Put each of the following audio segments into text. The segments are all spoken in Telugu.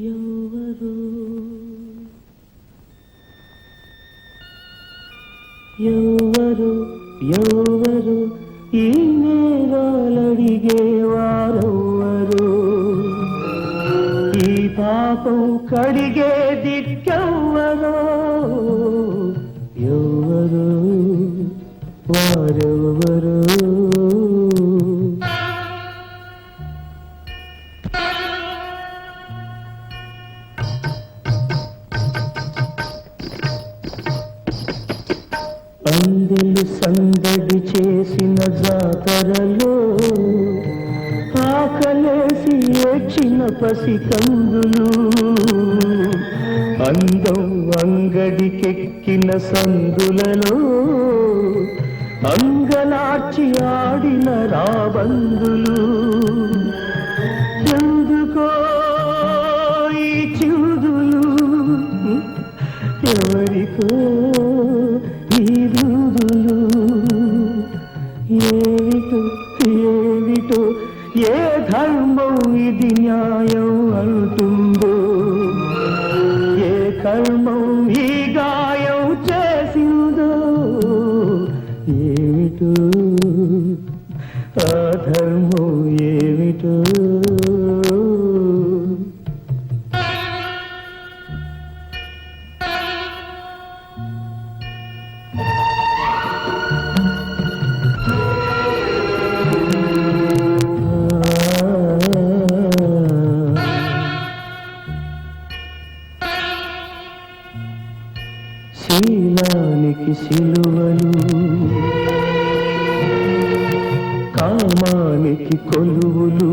ఎవరు? ఎవరు? ఎవరు? ఈ నేరాలడిగేవారెవ్వరు? ఈ పాపం కడిగే దిక్కెవ్వరు? ఎవరు? వారెవ్వరు? అందెలు సందడి చేసిన జాతరలో ఆకలేసి ఏడ్చిన పసికందులు అందం అంగడికెక్కిన సందులలో అంగలార్చి ఆడిన రాబందులు. ఎందుకో ఈ చిందులు ఎవరికో ఏమిటో ఏమిటో ఏ ధర్మం ఇది న్యాయం అంటుందో. ఏ కర్మం ఈ గాయం చేసిందో ఏమిటో ఆ ధర్మం శీలానికి సిలువలు కామానికి కొలువులు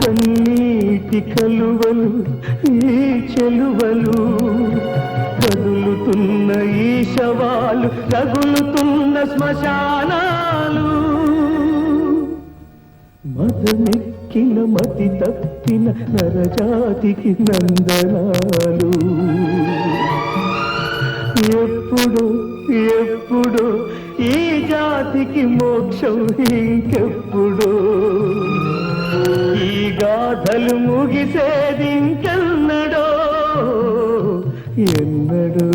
కన్నీటి కలువలు ఈ చెలువలు కదులుతున్న ఈ శవాలు రగులుతున్న శ్మశానాలు. మదమెక్కిన మతి తప్పిన నరజాతికి నందనా జాతికి మోక్షం ఇంకెప్పుడు? ఈ గాథలు ముగిసేది ఇంకెన్నడో? ఎన్నడో?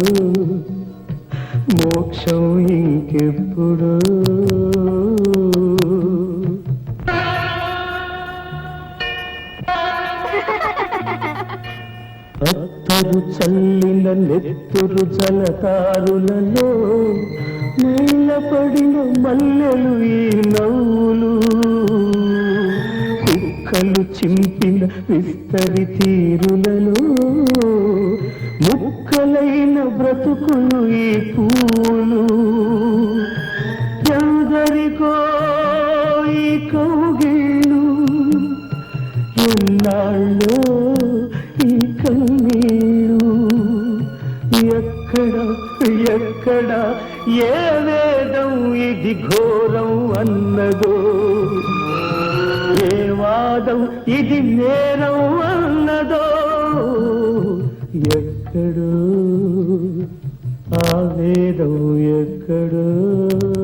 మోక్షం ఇంకెప్పుడు? అత్తరు చల్లిన నెత్తురు జలతారులలో పడిన మల్లెలు ఈ నవ్వులు. కుక్కలు చింపిన విస్తరి తీరులలో ముక్కలైన బ్రతుకులు ఈ పూలు. ఎందరికో ఈ కౌగిళ్ళు ఎన్నాళ్ళు ఎక్కడ ఎక్కడ? ఏ వేదం ఇది ఘోరం అన్నదో? ఏ వాదం ఇది నేరం అన్నదో? ఎక్కడో? ఆ వేదం ఎక్కడో?